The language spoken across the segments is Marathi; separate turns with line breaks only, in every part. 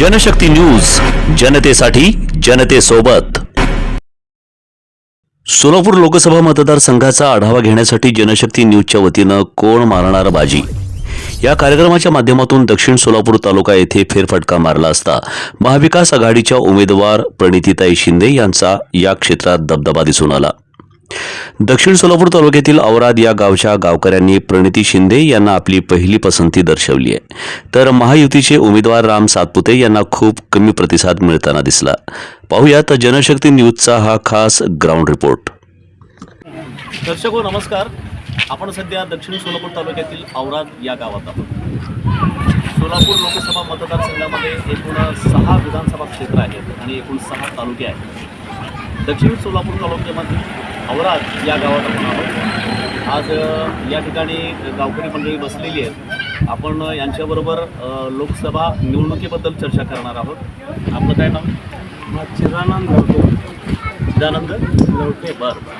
जनशक्ती न्यूज जनतेसाठी जनतेसोबत. सोलापूर लोकसभा मतदारसंघाचा आढावा घेण्यासाठी जनशक्ती न्यूजच्या वतीनं कोण मारणार बाजी? या कार्यक्रमाच्या माध्यमातून दक्षिण सोलापूर तालुका येथे फेरफटका मारला असता महाविकास आघाडीच्या उमेदवार प्रणितीताई शिंदे यांचा या क्षेत्रात दबदबा दिसून आला. दक्षिण सोलापूर तालुक्यातील औराद या गावच्या गावकऱ्यांनी प्रणिती शिंदे यांना आपली पहिली पसंती दर्शवली आहे. तर महायुतीचे उमेदवार राम सातपुते यांना खूप कमी प्रतिसाद मिळताना दिसला. पाहूयात जनशक्ती न्यूजचा हा खास ग्राउंड रिपोर्ट.
दर्शको हो, नमस्कार. आपण सध्या दक्षिण सोलापूर तालुक्यातील औराद या गावात आहोत. सोलापूर लोकसभा मतदारसंघामध्ये एकूण सहा विधानसभा क्षेत्र आहेत आणि एकूण सहा तालुके आहेत. दक्षिण सोलापूर तालुक्यामध्ये औराद या गावात आपण आहोत. आज या ठिकाणी गावकरी मंडळी बसलेली आहेत. आपण यांच्याबरोबर लोकसभा निवडणुकीबद्दल चर्चा करणार आहोत. आपलं काय नाव?
चिदानंद लवटे.
चिदानंद
लवटे
बरं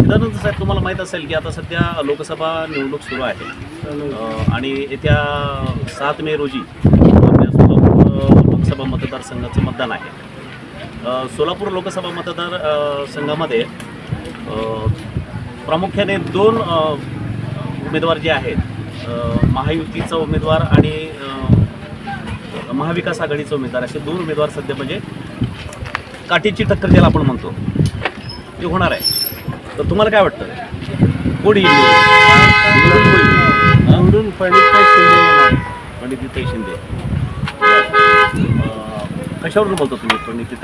चिदानंद साहेब तुम्हाला माहीत असेल की आता सध्या लोकसभा निवडणूक सुरू आहे. आणि येत्या सात मे रोजी आपल्या लोकसभा मतदारसंघाचं मतदान आहे. सोलापूर लोकसभा मतदार संघामध्ये प्रामुख्याने दोन उमेदवार जे आहेत महायुतीचा उमेदवार आणि महाविकास आघाडीचा उमेदवार असे दोन उमेदवार सध्या म्हणजे काठीची टक्कर ज्याला आपण म्हणतो ते होणार आहे. तर तुम्हाला काय वाटतं? कोण येईल निवडून?
पंडित शिंदे.
पंडितताई शिंदे कशावरून बोलतो तुम्ही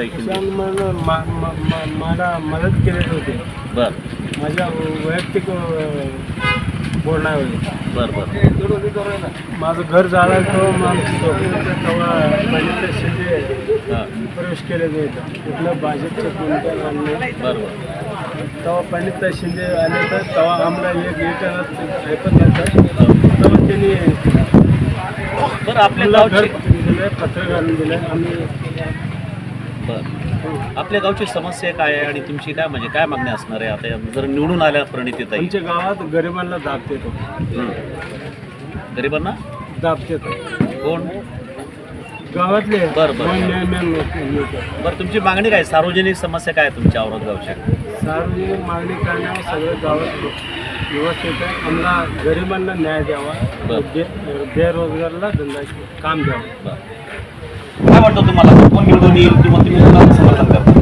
शिंदे?
शान मला मा- मा- मा- मला मदत केलेली होते.
बर.
माझ्या वैयक्तिक अं, बोलणं होते
बर. बर
माझं घर झालं तो तेव्हा पंडित शिंदे
हां.
प्रवेश केलेले होते. तिथलं भाजपचे कोणत्या आणले.
बर बर.
तेव्हा पंडित शिंदे आले तर तेव्हा आम्हाला एक एक ऐकत नव्हतं. तेव्हा त्यांनी
बरं आपल्या
मला घर पत्र घालून दिलं. आम्ही
बर. आपल्या गावची समस्या काय आहे आणि तुमची काय म्हणजे काय मागणी असणार आहे? आता जर निवडून आल्या प्रणितीताई
आमच्या गावात गरिबांना दाबते तो
हं. गरिबांना?
दाबते तो
कोण?
गावातले
बरं, बरं.
लोक- लोक.
बरं तुमची मागणी काय? सार्वजनिक समस्या काय आहे तुमच्या औरत गावच्या
सार्वजनिक मागणी करण्यावर सगळं गावात व्यवस्थित आहे. आम्हाला गरिबांना न्याय द्यावा.
बरं.
बे बेरोजगारला धंदा काम द्यावं.
बरं. काय वाटतं तुम्हाला? कोण निवडून येईल किंवा तुम्ही कोणाला समर्थन करता?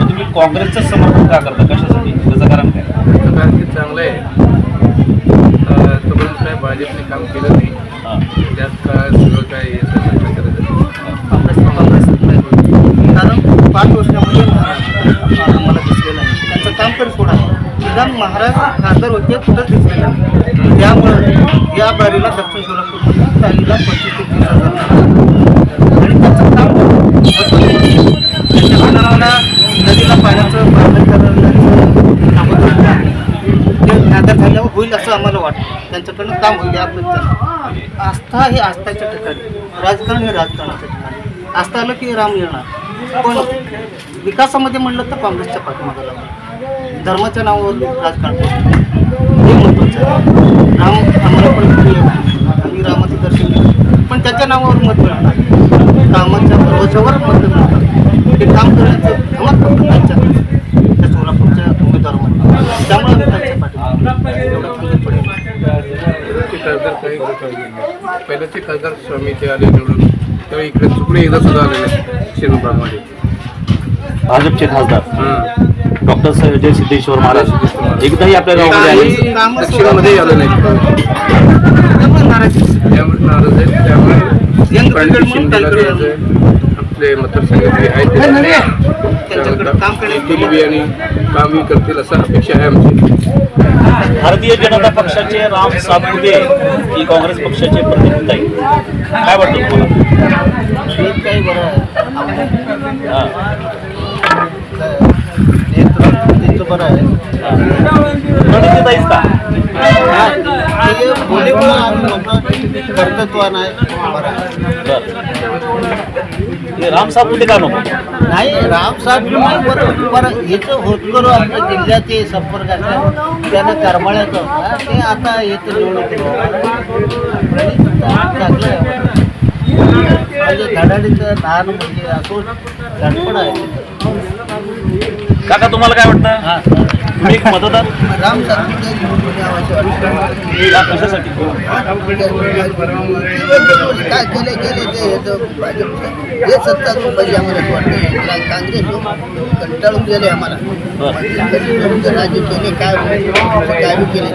तुम्ही काँग्रेसचं समर्थन का करता? कशासाठी? त्याचं कारण काय?
कारण चांगलं आहे. तुम्ही भाजपने काम केलं नाही
हां
त्यात काय सगळं काय हे सगळं करायचं
कारण पाच वर्षामध्ये मला दिसलेलं आहे त्यांचं काम तर सोडा निदान महाराज खासदार होते कुठंच दिसलेलं नाही. त्यामुळे या बारीला दक्षिण सोलापूर ताईला पंचवीस ते तीस हजार आणि त्याचं काम त्यांच्या नदीला पाण्याचं ते नादर झाल्यावर होईल असं आम्हाला वाटतं. त्यांच्याकडनं काम होईल याबद्दल आस्था हे आस्थाच्या ठिकाणी. राजकारण हे राजकारणाच्या ठिकाणी. आस्था आलं की राम येणार. पण विकासामध्ये म्हणलं तर काँग्रेसच्या पाठीमागे लागणार धर्माच्या नावावर राजकारण. हे महत्त्वाचं आहे. राम आम्हाला पण. आम्ही रामाचं दर्शन घेतो. पण त्याच्या नावावर मत मिळणार कामाच्या भरवशावर मत मिळणार ते काम करण्याचं धमक फक्त त्यांच्या त्या सोलापूरच्या त्यामुळे त्यांच्या
ते खासदार काही स्वामी ते आले निवडून तेव्हा इकडे चुकणे एकदा सुद्धा आले नाही. शिरूरबागमध्ये
भाजपचे खासदार.
हां.
डॉक्टर संजय सिद्धेश्वर महाराज. एकदाही आपल्या गावामध्ये आले
कामं
दक्षिणामध्ये आलं नाही. आपले आहेत आणि कामही करतील असं अपेक्षा आहे आमची.
भारतीय जनता पक्षाचे राम सातपुते ही काँग्रेस पक्षाचे प्रतिनिधी काय वाटतं तुम्हाला?
बरोबर बरं आहे.
का
ते कर्तृत्व नाही बरं. आहे.
बरं हे राम सातपुते का नको?
नाही बरं बरं हेचं होतकरू आपल्या जिल्ह्याचे संपर्क असतात त्यानं करमाळ्याचं होता ते आता येतं निवडून. चांगलं म्हणजे धडाडीचं लहान म्हणजे असो धडपड आहे.
काका तुम्हाला काय वाटतं?
हा.
तुम्ही एक मतदार?
राम सातपुते निवडून यावं वाटतं
या कशासाठी?
काय केले गेले ते याचं भाजपचं. हे सत्ता पाहिजे आम्हाला वाटतं. काँग्रेस कंटाळून गेले आम्हाला. राज्य केले काय काय बी केले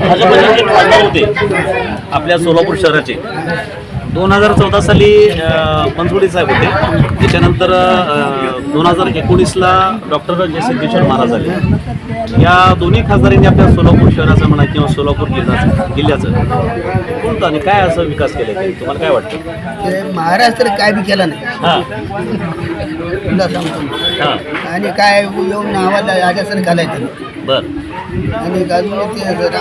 भाजपचे जे खासदार होते आपल्या सोलापूर शहराचे दोन हजार चौदा साली अं, बनसोडे साहेब होते. त्याच्यानंतर दोन हजार एकोणीसला डॉक्टर जे सिद्धेश्वर महाराज झाले या दोन्ही खासदारांनी आपल्या सोलापूर शहराचं म्हणा किंवा सोलापूर जिल्ह्याचं जिल्ह्याचं कोणतं आणि काय असं विकास केले तुम्हाला काय वाटतं?
ते महाराष्ट्र काय बी केलं नाही.
हां.
आणि काय येऊन नावाला राजासर घालायचं
बरं.
आणि अजून ते अजून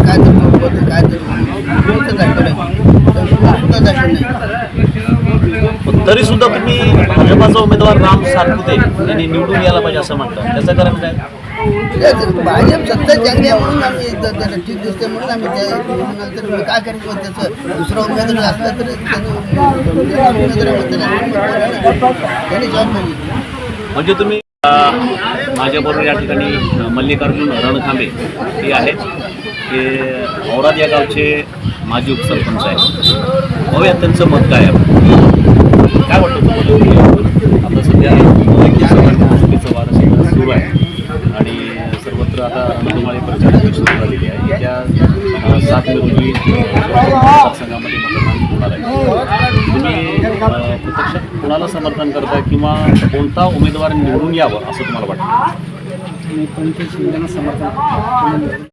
काय तर काय तर
तरी सुद्धा तुम्ही भाजपाचा उमेदवार राम सातपुते यांनी निवडून यायला पाहिजे असं म्हणतात त्याचं कारण काय
भाजप सत्ता चांगली आहे म्हणून आम्ही त्याला ठीक दिसते म्हणून आम्ही त्या निवडून काय करायचं त्याचं दुसरा उमेदवार असला तरी त्याचं उमेदवार त्यांनी जॉब
म्हणजे तुम्ही माझ्याबरोबर या ठिकाणी मल्लिकार्जुन रणखांबे हे आहेत. ते औराद या गावचे माजी उपसरपंच आहेत. बघूया त्यांचं मत काय काय वाटतं तुम्हाला? आता सध्या निवडणुकीचं वारं सुरू आहे आणि सर्वत्र आता रणधुमाळी प्रचार सुरू झालेली आहे. त्या सात मेपूर्वी रोजी मतदान होणार आहे. कोणाला समर्थन करता किंवा कोणता उमेदवार निवडून यावं असं तुम्हाला वाटतं?